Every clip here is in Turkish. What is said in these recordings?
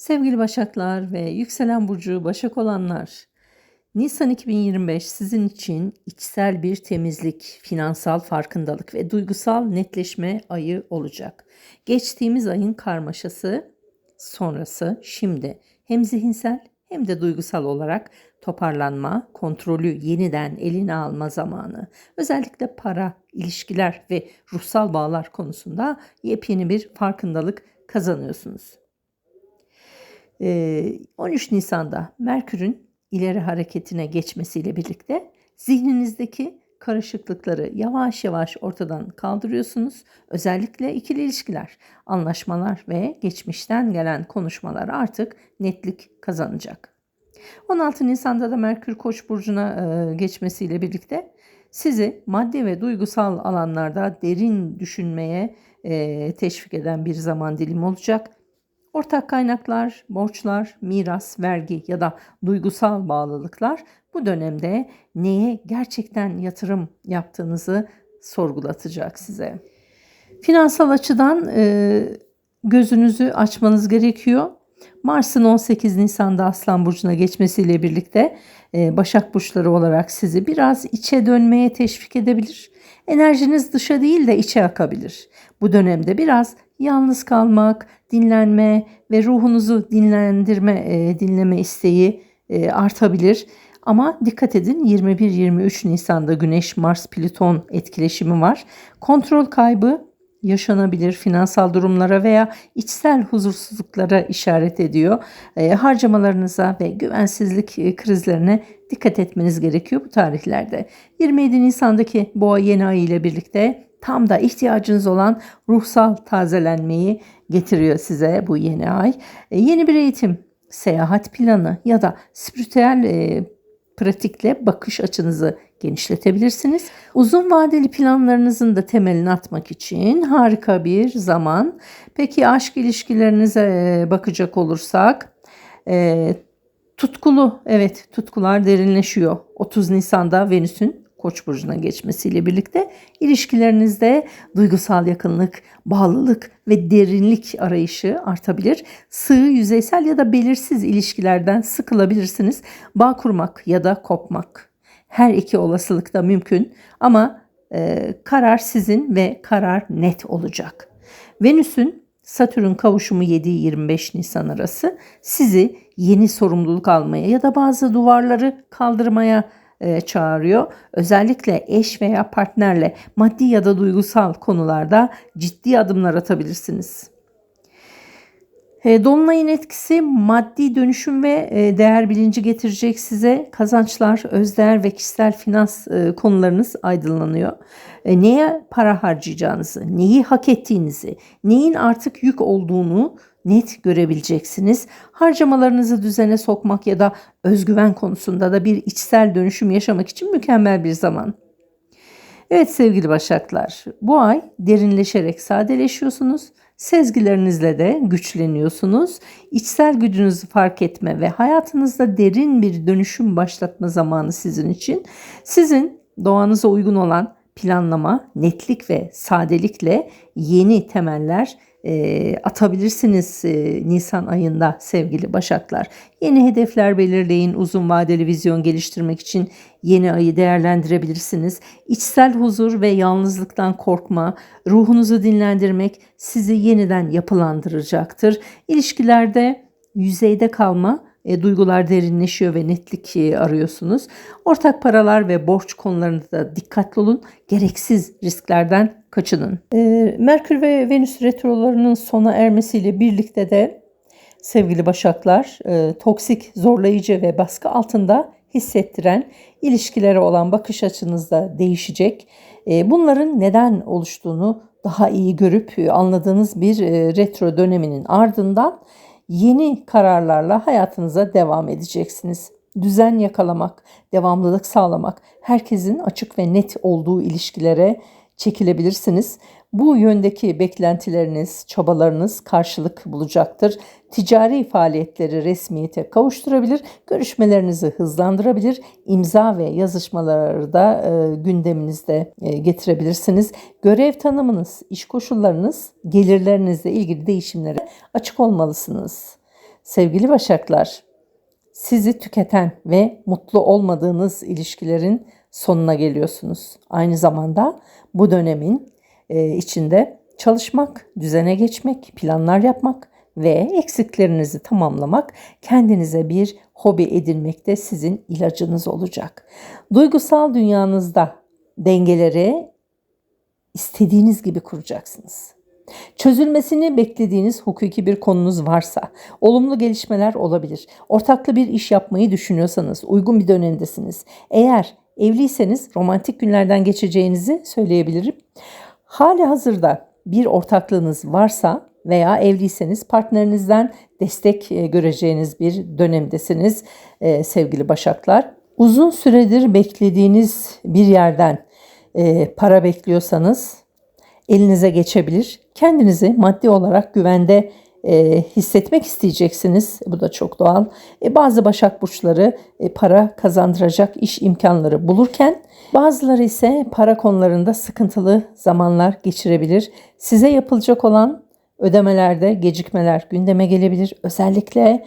Sevgili Başaklar ve yükselen burcu Başak olanlar, Nisan 2025 sizin için içsel bir temizlik, finansal farkındalık ve duygusal netleşme ayı olacak. Geçtiğimiz ayın karmaşası sonrası şimdi hem zihinsel hem de duygusal olarak toparlanma, kontrolü yeniden eline alma zamanı. Özellikle para, ilişkiler ve ruhsal bağlar konusunda yepyeni bir farkındalık kazanıyorsunuz. Ee, 13 Nisan'da Merkür'ün ileri hareketine geçmesiyle birlikte zihninizdeki karışıklıkları yavaş yavaş ortadan kaldırıyorsunuz. Özellikle ikili ilişkiler, anlaşmalar ve geçmişten gelen konuşmalar artık netlik kazanacak. 16 Nisan'da da Merkür Koç burcuna e, geçmesiyle birlikte sizi maddi ve duygusal alanlarda derin düşünmeye e, teşvik eden bir zaman dilimi olacak. Ortak kaynaklar, borçlar, miras, vergi ya da duygusal bağlılıklar bu dönemde neye gerçekten yatırım yaptığınızı sorgulatacak size. Finansal açıdan e, gözünüzü açmanız gerekiyor. Mars'ın 18 Nisan'da Aslan Burcu'na geçmesiyle birlikte e, Başak Burçları olarak sizi biraz içe dönmeye teşvik edebilir. Enerjiniz dışa değil de içe akabilir. Bu dönemde biraz yalnız kalmak, dinlenme ve ruhunuzu dinlendirme, e, dinleme isteği e, artabilir. Ama dikkat edin 21-23 Nisan'da Güneş Mars Plüton etkileşimi var. Kontrol kaybı yaşanabilir finansal durumlara veya içsel huzursuzluklara işaret ediyor. E, harcamalarınıza ve güvensizlik e, krizlerine dikkat etmeniz gerekiyor bu tarihlerde. 27 Nisan'daki boğa yeni ay ile birlikte tam da ihtiyacınız olan ruhsal tazelenmeyi getiriyor size bu yeni ay. E, yeni bir eğitim, seyahat planı ya da spiritüel e, pratikle bakış açınızı genişletebilirsiniz. Uzun vadeli planlarınızın da temelini atmak için harika bir zaman. Peki aşk ilişkilerinize e, bakacak olursak, e, tutkulu, evet tutkular derinleşiyor. 30 Nisan'da Venüs'ün Koç burcuna geçmesiyle birlikte ilişkilerinizde duygusal yakınlık, bağlılık ve derinlik arayışı artabilir. Sığ, yüzeysel ya da belirsiz ilişkilerden sıkılabilirsiniz. Bağ kurmak ya da kopmak. Her iki olasılık da mümkün ama e, karar sizin ve karar net olacak. Venüs'ün Satürn kavuşumu 7-25 Nisan arası sizi yeni sorumluluk almaya ya da bazı duvarları kaldırmaya e, çağırıyor. Özellikle eş veya partnerle maddi ya da duygusal konularda ciddi adımlar atabilirsiniz. E, Dolunayın etkisi maddi dönüşüm ve e, değer bilinci getirecek size. Kazançlar, özdeğer ve kişisel finans e, konularınız aydınlanıyor. Neye para harcayacağınızı, neyi hak ettiğinizi, neyin artık yük olduğunu net görebileceksiniz. Harcamalarınızı düzene sokmak ya da özgüven konusunda da bir içsel dönüşüm yaşamak için mükemmel bir zaman. Evet sevgili Başaklar, bu ay derinleşerek sadeleşiyorsunuz. Sezgilerinizle de güçleniyorsunuz. İçsel gücünüzü fark etme ve hayatınızda derin bir dönüşüm başlatma zamanı sizin için. Sizin doğanıza uygun olan planlama, netlik ve sadelikle yeni temeller e, atabilirsiniz e, Nisan ayında sevgili Başaklar. Yeni hedefler belirleyin, uzun vadeli vizyon geliştirmek için yeni ayı değerlendirebilirsiniz. İçsel huzur ve yalnızlıktan korkma, ruhunuzu dinlendirmek sizi yeniden yapılandıracaktır. İlişkilerde yüzeyde kalma, e, duygular derinleşiyor ve netlik e, arıyorsunuz. Ortak paralar ve borç konularında da dikkatli olun. Gereksiz risklerden kaçının. E, Merkür ve Venüs retrolarının sona ermesiyle birlikte de sevgili Başaklar e, toksik, zorlayıcı ve baskı altında hissettiren ilişkilere olan bakış açınız da değişecek. E, bunların neden oluştuğunu daha iyi görüp e, anladığınız bir e, retro döneminin ardından yeni kararlarla hayatınıza devam edeceksiniz. Düzen yakalamak, devamlılık sağlamak, herkesin açık ve net olduğu ilişkilere çekilebilirsiniz. Bu yöndeki beklentileriniz, çabalarınız karşılık bulacaktır. Ticari faaliyetleri resmiyete kavuşturabilir, görüşmelerinizi hızlandırabilir, imza ve yazışmaları da e, gündeminizde e, getirebilirsiniz. Görev tanımınız, iş koşullarınız, gelirlerinizle ilgili değişimlere açık olmalısınız. Sevgili Başaklar, sizi tüketen ve mutlu olmadığınız ilişkilerin sonuna geliyorsunuz. Aynı zamanda bu dönemin e, içinde çalışmak, düzene geçmek, planlar yapmak ve eksiklerinizi tamamlamak kendinize bir hobi edinmekte sizin ilacınız olacak. Duygusal dünyanızda dengeleri istediğiniz gibi kuracaksınız. Çözülmesini beklediğiniz hukuki bir konunuz varsa olumlu gelişmeler olabilir. Ortaklı bir iş yapmayı düşünüyorsanız uygun bir dönemdesiniz. Eğer evliyseniz romantik günlerden geçeceğinizi söyleyebilirim. Hali hazırda bir ortaklığınız varsa veya evliyseniz partnerinizden destek e, göreceğiniz bir dönemdesiniz e, sevgili Başaklar. Uzun süredir beklediğiniz bir yerden e, para bekliyorsanız elinize geçebilir. Kendinizi maddi olarak güvende e, hissetmek isteyeceksiniz. Bu da çok doğal. E, bazı başak burçları e, para kazandıracak iş imkanları bulurken bazıları ise para konularında sıkıntılı zamanlar geçirebilir. Size yapılacak olan ödemelerde gecikmeler gündeme gelebilir. Özellikle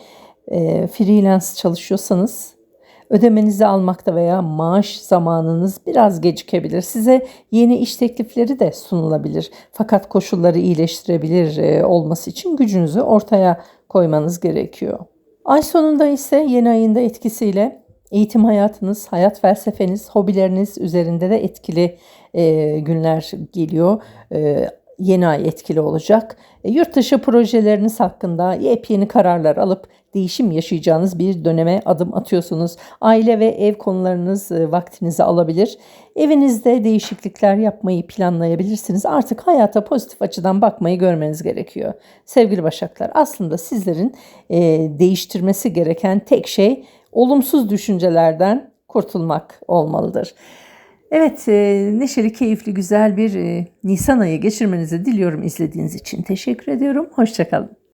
e, freelance çalışıyorsanız ödemenizi almakta veya maaş zamanınız biraz gecikebilir. Size yeni iş teklifleri de sunulabilir. Fakat koşulları iyileştirebilir e, olması için gücünüzü ortaya koymanız gerekiyor. Ay sonunda ise yeni ayında etkisiyle eğitim hayatınız, hayat felsefeniz, hobileriniz üzerinde de etkili e, günler geliyor. E, yeni ay etkili olacak. E, yurt dışı projeleriniz hakkında yepyeni kararlar alıp değişim yaşayacağınız bir döneme adım atıyorsunuz. Aile ve ev konularınız e, vaktinizi alabilir. Evinizde değişiklikler yapmayı planlayabilirsiniz. Artık hayata pozitif açıdan bakmayı görmeniz gerekiyor. Sevgili Başaklar aslında sizlerin e, değiştirmesi gereken tek şey olumsuz düşüncelerden kurtulmak olmalıdır. Evet, e, neşeli, keyifli, güzel bir e, Nisan ayı geçirmenizi diliyorum izlediğiniz için. Teşekkür ediyorum. Hoşçakalın.